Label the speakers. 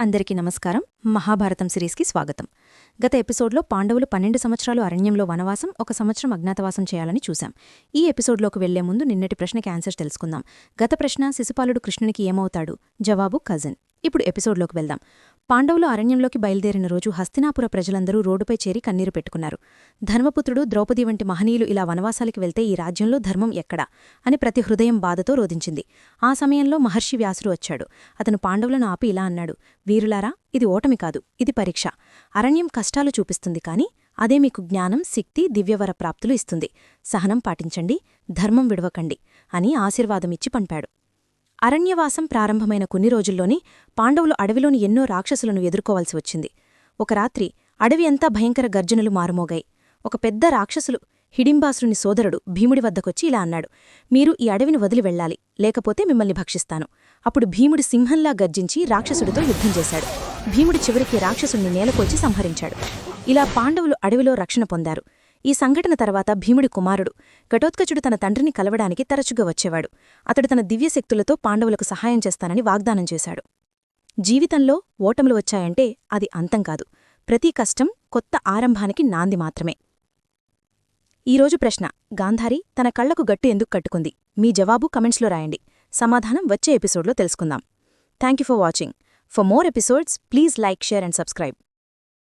Speaker 1: అందరికీ నమస్కారం. మహాభారతం సిరీస్కి స్వాగతం. గత ఎపిసోడ్లో పాండవులు పన్నెండు సంవత్సరాలు అరణ్యంలో వనవాసం ఒక సంవత్సరం అజ్ఞాతవాసం చేయాలని చూశాం. ఈ ఎపిసోడ్లోకి వెళ్ళే ముందు నిన్నటి ప్రశ్నకి ఆన్సర్ తెలుసుకుందాం. గత ప్రశ్న శిశుపాలుడు కృష్ణునికి ఏమవుతాడు? జవాబు కజిన్. ఇప్పుడు ఎపిసోడ్లోకి వెళ్దాం. పాండవులు అరణ్యంలోకి బయలుదేరిన రోజు హస్తినాపుర ప్రజలందరూ రోడ్డుపై చేరి కన్నీరు పెట్టుకున్నారు. ధర్మపుత్రుడు ద్రౌపది వంటి మహనీయులు ఇలా వనవాసాలకి వెళ్తే ఈ రాజ్యంలో ధర్మం ఎక్కడా? అని ప్రతి హృదయం బాధతో రోధించింది. ఆ సమయంలో మహర్షి వ్యాసుడు వచ్చాడు. అతను పాండవులను ఆపి ఇలా అన్నాడు వీరులారా ఇది ఓటమి కాదు ఇది పరీక్ష. అరణ్యం కష్టాలు చూపిస్తుంది కాని అదే మీకు జ్ఞానం శక్తి దివ్యవర ప్రాప్తులు ఇస్తుంది. సహనం పాటించండి ధర్మం విడవకండి అని ఆశీర్వాదమిచ్చి పంపాడు. అరణ్యవాసం ప్రారంభమైన కొన్ని రోజుల్లోనే పాండవులు అడవిలోని ఎన్నో రాక్షసులను ఎదుర్కోవాల్సి వచ్చింది. ఒక రాత్రి అడవి అంతా భయంకర గర్జనలు మారుమోగాయి. ఒక పెద్ద రాక్షసులు హిడింబాసురుని సోదరుడు భీముడి వద్దకొచ్చి ఇలా అన్నాడు మీరు ఈ అడవిని వదిలి వెళ్ళాలి లేకపోతే మిమ్మల్ని భక్షిస్తాను. అప్పుడు భీముడి సింహంలా గర్జించి రాక్షసుడితో యుద్ధం చేశాడు. భీముడి చివరికి రాక్షసుణ్ణి నేలకొల్చి సంహరించాడు. ఇలా పాండవులు అడవిలో రక్షణ పొందారు. ఈ సంఘటన తర్వాత భీముడి కుమారుడు ఘటోత్కచుడు తన తండ్రిని కలవడానికి తరచుగా వచ్చేవాడు. అతడు తన దివ్యశక్తులతో పాండవులకు సహాయం చేస్తానని వాగ్దానం చేశాడు. జీవితంలో ఓటములు వచ్చాయంటే అది అంతం కాదు. ప్రతి కష్టం కొత్త ఆరంభానికి నాంది మాత్రమే. ఈరోజు ప్రశ్న. గాంధారి తన కళ్ళకు గట్టు ఎందుకు కట్టుకుంది? మీ జవాబు కమెంట్స్లో రాయండి. సమాధానం వచ్చే ఎపిసోడ్లో తెలుసుకుందాం. Thank for watching. For more episodes please like share and subscribe.